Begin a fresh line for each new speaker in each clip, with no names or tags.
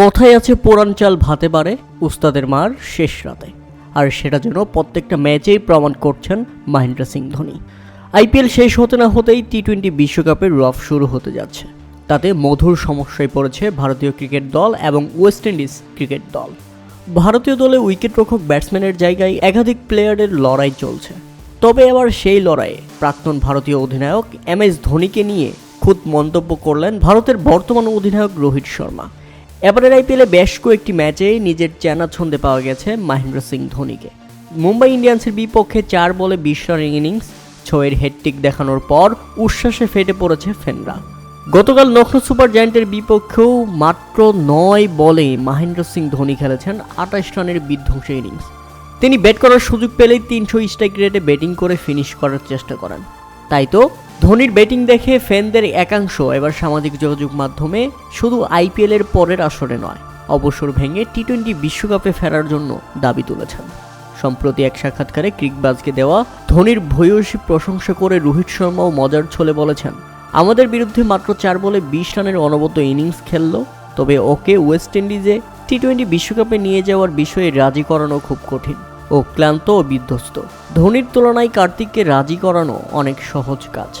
কথায় আছে পুরান চাল ভাতে পারে উস্তাদের মার শেষ রাতে। আর সেটা যেন প্রত্যেকটা ম্যাচেই প্রমাণ করছেন মহেন্দ্র সিং ধোনি। আইপিএল শেষ হতে না হতেই টি টোয়েন্টি বিশ্বকাপের রফ শুরু হতে যাচ্ছে। তাতে মধুর সমস্যায় পড়েছে ভারতীয় ক্রিকেট দল এবং ওয়েস্ট ইন্ডিজ ক্রিকেট দল। ভারতীয় দলে উইকেট রক্ষক ব্যাটসম্যানের জায়গায় একাধিক প্লেয়ারের লড়াই চলছে। তবে এবার সেই লড়াইয়ে প্রাক্তন ভারতীয় অধিনায়ক এম এস ধোনিকে নিয়ে খুদ মন্তব্য করলেন ভারতের বর্তমান অধিনায়ক রোহিত শর্মা। এবারের আইপিএলে বেশ কয়েকটি ম্যাচে নিজের চেনা ছন্দে পাওয়া গেছে মহেন্দ্র সিং ধোনিকে। মুম্বাই ইন্ডিয়ান্সের বিপক্ষে চার বলে বিশ রানের ইনিংস, ছয়ের হেডটিক দেখানোর পর উচ্ছ্বাসে ফেটে পড়েছে ফেনরা। গতকাল লখনৌ সুপার জায়ান্টের বিপক্ষেও মাত্র নয় বলে মহেন্দ্র সিং ধোনি খেলেছেন আঠাশ রানের বিধ্বংসী ইনিংস। তিনি ব্যাট করার সুযোগ পেলেই তিনশো স্ট্রাইক রেটে ব্যাটিং করে ফিনিশ করার চেষ্টা করেন। তাই তো? ধোনির ব্যাটিং দেখে ফ্যানদের একাংশ এবার সামাজিক যোগাযোগ মাধ্যমে শুধু আইপিএলের পরের আসরে নয়, অবসর ভেঙে টি টোয়েন্টি বিশ্বকাপে ফেরার জন্য দাবি তুলেছেন। সম্প্রতি এক সাক্ষাৎকারে ক্রিকবাজকে দেওয়া ধোনির ভূয়সী প্রশংসা করে রোহিত শর্মাও মজার ছলে বলেছেন, আমাদের বিরুদ্ধে মাত্র চার বলে বিশ রানের অনবদ্য ইনিংস খেললো, তবে ওকে ওয়েস্ট ইন্ডিজে টি টোয়েন্টি বিশ্বকাপে নিয়ে যাওয়ার বিষয়ে রাজি করানো খুব কঠিন। ও ক্লান্ত ও বিধ্বস্ত। ধোনির তুলনায় কার্তিককে রাজি করানো অনেক সহজ কাজ।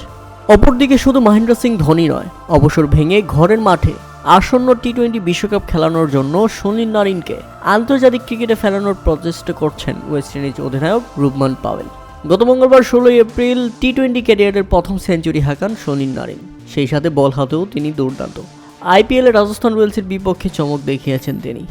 অপরদিকে শুধু মহেন্দ্র সিং ধোনি নয়, অবসর ভেঙে ঘরের মাঠে আসন্ন টি টোয়েন্টি বিশ্বকাপ খেলানোর জন্য সুনীল নারিনকে আন্তর্জাতিক ক্রিকেটে ফেরানোর প্রচেষ্টা করছেন ওয়েস্ট ইন্ডিজ অধিনায়ক রুবমান পাওয়েল। গত মঙ্গলবার ষোলোই এপ্রিল টি টোয়েন্টি ক্যারিয়ারের প্রথম সেঞ্চুরি হাঁকান সুনীল নারিন। সেই সাথে বল হাতেও তিনি দুর্দান্ত। আইপিএলে রাজস্থান রয়্যালসের বিপক্ষে চমক দেখিয়েছেন তিনি।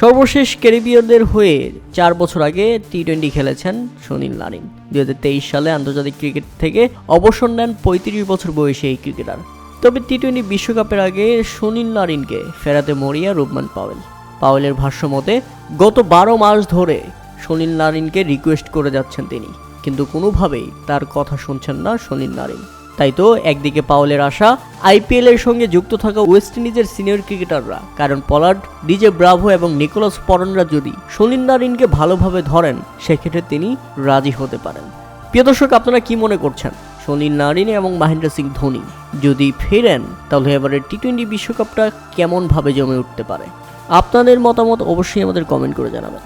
সর্বশেষ ক্যারিবিয়ানদের হয়ে চার বছর আগে টি টোয়েন্টি খেলেছেন সুনীল নারিন। দুই হাজার তেইশ সালে আন্তর্জাতিক ক্রিকেট থেকে অবসর নেন পঁয়ত্রিশ বছর বয়সী এই ক্রিকেটার। তবে টি টোয়েন্টি বিশ্বকাপের আগে সুনীল নারিনকে ফেরাতে মরিয়া রুবমান পাওয়েল। পাওয়েলের ভাষ্য মতে, গত বারো মাস ধরে সুনীল নারিনকে রিকোয়েস্ট করে যাচ্ছেন তিনি, কিন্তু কোনোভাবেই তার কথা শুনছেন না সুনীল নারিন। তাই তো একদিকে পাওলের আশা, আইপিএল এর সঙ্গে যুক্ত থাকা ওয়েস্ট ইন্ডিজের সিনিয়র ক্রিকেটাররা। কারণ পলার্ড, ডিজে ব্রাভো এবং নিকোলাস পরনরা যদি সুনীল নারিনকে ভালোভাবে ধরেন, সেক্ষেত্রে তিনি রাজি হতে পারেন। প্রিয় দর্শক, আপনারা কি মনে করছেন? সুনীল নারিন এবং মহেন্দ্র সিং ধোনি যদি ফেরেন, তাহলে এবারে টি টোয়েন্টি বিশ্বকাপটা কেমনভাবে জমে উঠতে পারে? আপনাদের মতামত অবশ্যই আমাদের কমেন্ট করে জানাবেন।